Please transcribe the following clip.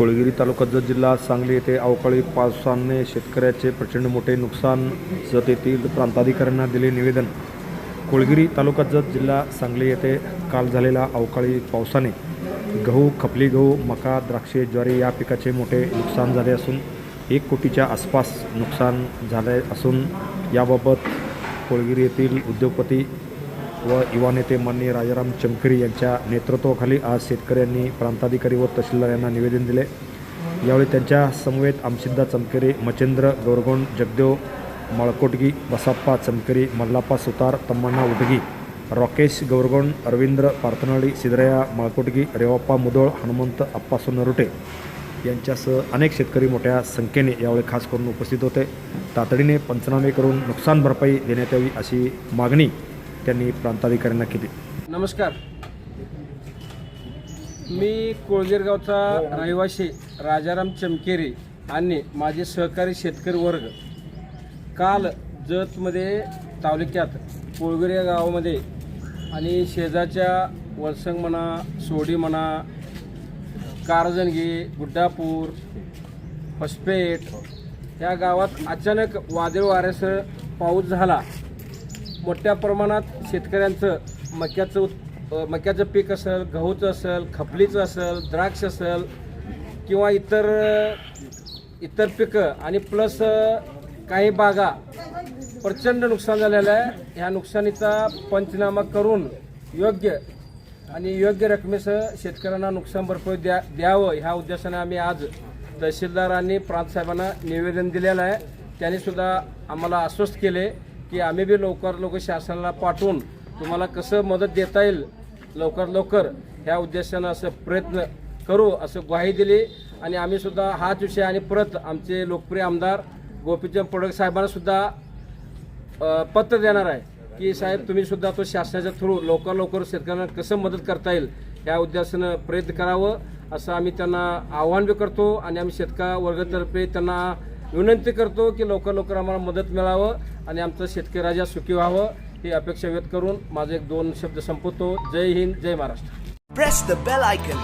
कोळगिरी तालुका जत जिल्हा सांगली येथे अवकाळी पावसाने शेतकऱ्याचे प्रचंड मोठे नुकसान जत येथील प्रांताधिकाऱ्यांना दिले निवेदन. कोळगिरी तालुका जत जिल्हा सांगली येथे काल झालेल्या अवकाळी पावसाने गहू खपली गहू मका द्राक्षे ज्वारी या पिकाचे मोठे नुकसान झाले असून एक कोटीच्या आसपास नुकसान झाले असून याबाबत कोळगिरी येथील उद्योगपती व युवा नेते माननीय राजाराम चमकरी यांच्या नेतृत्वाखाली आज शेतकऱ्यांनी प्रांताधिकारी व तहसीलदार यांना निवेदन दिले. यावेळी त्यांच्या समवेत आमसिद्धा चमकरी मचेंद्र गौरगोंड जगदेव मळकोटगी बसाप्पा चमकरी मल्लाप्पा सुतार तम्मण्णा उटगी रॉकेश गौरगोंड अरविंद्र पार्थनळी सिद्धराया मळकोटगी रेवाप्पा मुदोळ हनुमंत अप्पासो नरुटे यांच्यासह अनेक शेतकरी मोठ्या संख्येने यावेळी खास करून उपस्थित होते. तातडीने पंचनामे करून नुकसान भरपाई देण्यात यावी अशी मागणी त्यांनी प्रांताधिकाऱ्यांना केली. नमस्कार. मी कोळगेरगावचा रहिवासी राजाराम चमकेरी आणि माझे सहकारी शेतकरी वर्ग काल जतमध्ये तालुक्यात कोळगेर या गावामध्ये आणि शेजारच्या वलसंग म्हणा सोडी म्हणा कारजणगी गुड्डापूर हॉस्पेट या गावात अचानक वादळ वाऱ्यासह पाऊस झाला. मोठ्या प्रमाणात शेतकऱ्यांचं मक्याचं उत् मक्याचं पीक असेल गहूचं असेल खपलीचं असेल द्राक्ष असेल किंवा इतर इतर पिकं आणि प्लस काही बागा प्रचंड नुकसान झालेलं आहे. ह्या नुकसानीचा पंचनामा करून योग्य आणि योग्य रकमेसह शेतकऱ्यांना नुकसान भरपाई द्या द्यावं ह्या उद्देशाने आम्ही आज तहसीलदार आणि प्रांतसाहेबांना निवेदन दिलेलं आहे. त्यांनीसुद्धा आम्हाला आश्वस्त केले. की आम्ही बी लवकर लवकर शासनाला पाठवून तुम्हाला कसं मदत देता येईल लवकर लवकर ह्या उद्देशानं असं प्रयत्न करू असं ग्वाही दिली. आणि आम्ही सुद्धा हाच विषय आणि परत आमचे लोकप्रिय आमदार गोपीचंद पडक साहेबांना सुद्धा पत्र देणार आहे की साहेब तुम्ही सुद्धा तो शासनाच्या थ्रू लवकर लवकर शेतकऱ्यांना कसं मदत करता येईल या उद्देशानं प्रयत्न करावं असं आम्ही त्यांना आव्हान बी करतो आणि आम्ही शेतकरी वर्गातर्फे त्यांना विनंती करतो की लवकर लवकर आम्हाला मदत मिळावं. आणि आमचं शेतकरी राजा सुखी व्हावं ही अपेक्षा व्यक्त करून माझे एक दोन शब्द संपवतो जय हिंद जय Maharashtra Press the bell icon.